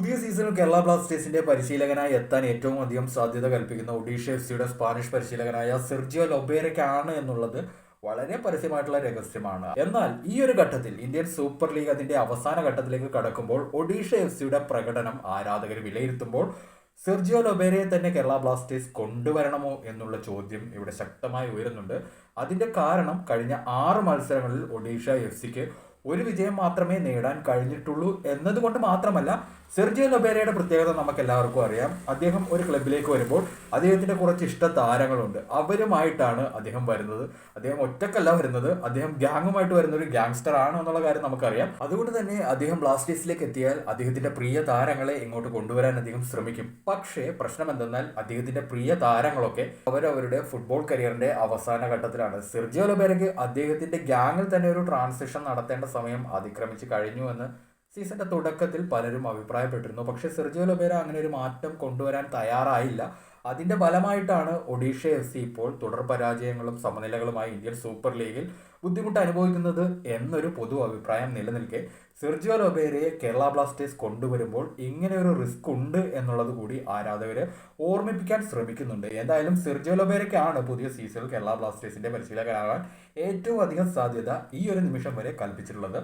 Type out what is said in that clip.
പുതിയ സീസണിൽ കേരള ബ്ലാസ്റ്റേഴ്സിന്റെ പരിശീലകനായി എത്താൻ ഏറ്റവും അധികം സാധ്യത കൽപ്പിക്കുന്ന ഒഡീഷ എഫ് സിയുടെ സ്പാനിഷ് പരിശീലകനായ സെർജിയോ ലൊബേരയ്ക്കാണ് എന്നുള്ളത് വളരെ പരസ്യമായിട്ടുള്ള രഹസ്യമാണ്. എന്നാൽ ഈ ഒരു ഘട്ടത്തിൽ ഇന്ത്യൻ സൂപ്പർ ലീഗ് അതിന്റെ അവസാന ഘട്ടത്തിലേക്ക് കടക്കുമ്പോൾ ഒഡീഷ എഫ് സിയുടെ പ്രകടനം ആരാധകർ വിലയിരുത്തുമ്പോൾ സെർജിയോ ലൊബേരയെ തന്നെ കേരള ബ്ലാസ്റ്റേഴ്സ് കൊണ്ടുവരണമോ എന്നുള്ള ചോദ്യം ഇവിടെ ശക്തമായി ഉയരുന്നുണ്ട്. അതിന്റെ കാരണം കഴിഞ്ഞ ആറ് മത്സരങ്ങളിൽ ഒഡീഷ എഫ് സിക്ക് ഒരു വിജയം മാത്രമേ നേടാൻ കഴിഞ്ഞിട്ടുള്ളൂ എന്നതുകൊണ്ട് മാത്രമല്ല സെർജിയോ ലൊബേരയുടെ പ്രത്യേകത നമുക്ക് എല്ലാവർക്കും അറിയാം. അദ്ദേഹം ഒരു ക്ലബിലേക്ക് വരുമ്പോൾ അദ്ദേഹത്തിന്റെ കുറച്ച് ഇഷ്ട താരങ്ങളുണ്ട്. അവരുമായിട്ടാണ് അദ്ദേഹം വരുന്നത്. അദ്ദേഹം ഒറ്റക്കല്ല വരുന്നത്. അദ്ദേഹം ഗ്യാങ്ങുമായിട്ട് വരുന്ന ഒരു ഗ്യാങ്സ്റ്റർ ആണ് എന്നുള്ള കാര്യം നമുക്കറിയാം. അതുകൊണ്ട് തന്നെ അദ്ദേഹം ബ്ലാസ്റ്റേഴ്സിലേക്ക് എത്തിയാൽ അദ്ദേഹത്തിന്റെ പ്രിയ താരങ്ങളെ ഇങ്ങോട്ട് കൊണ്ടുവരാൻ അദ്ദേഹം ശ്രമിക്കും. പക്ഷേ പ്രശ്നം എന്തെന്നാൽ അദ്ദേഹത്തിന്റെ പ്രിയ താരങ്ങളൊക്കെ അവരവരുടെ ഫുട്ബോൾ കരിയറിന്റെ അവസാന ഘട്ടത്തിലാണ്. സെർജിയോ ലൊബേരയ്ക്ക് അദ്ദേഹത്തിന്റെ ഗ്യാങ്ങിൽ തന്നെ ഒരു ട്രാൻസിഷൻ നടത്തേണ്ട സമയം അതിക്രമിച്ച് കഴിഞ്ഞു എന്ന് സീസണിന്റെ തുടക്കത്തിൽ പലരും അഭിപ്രായപ്പെട്ടിരുന്നു. പക്ഷേ സെർജിയോ ലൊബേര അങ്ങനെ ഒരു മാറ്റം കൊണ്ടുവരാൻ തയ്യാറായില്ല. അതിന്റെ ഫലമായിട്ടാണ് ഒഡീഷ എഫ് സി ഇപ്പോൾ തുടർ പരാജയങ്ങളും സമനിലകളുമായി ഇന്ത്യൻ സൂപ്പർ ലീഗിൽ ബുദ്ധിമുട്ട് അനുഭവിക്കുന്നത് എന്നൊരു പൊതു അഭിപ്രായം നിലനിൽക്കെ സെർജിയോ ലൊബേരയെ കേരള ബ്ലാസ്റ്റേഴ്സ് കൊണ്ടുവരുമ്പോൾ ഇങ്ങനെ ഒരു റിസ്ക് ഉണ്ട് എന്നുള്ളത് കൂടി ആരാധകരെ ഓർമ്മിപ്പിക്കാൻ ശ്രമിക്കുന്നുണ്ട്. എന്തായാലും സെർജിയോ ലൊബേരയ്ക്കാണ് പുതിയ സീസണിൽ കേരള ബ്ലാസ്റ്റേഴ്സിന്റെ പരിശീലകനാകാൻ ഏറ്റവും അധികം സാധ്യത ഈ ഒരു നിമിഷം വരെ കൽപ്പിച്ചിട്ടുള്ളത്.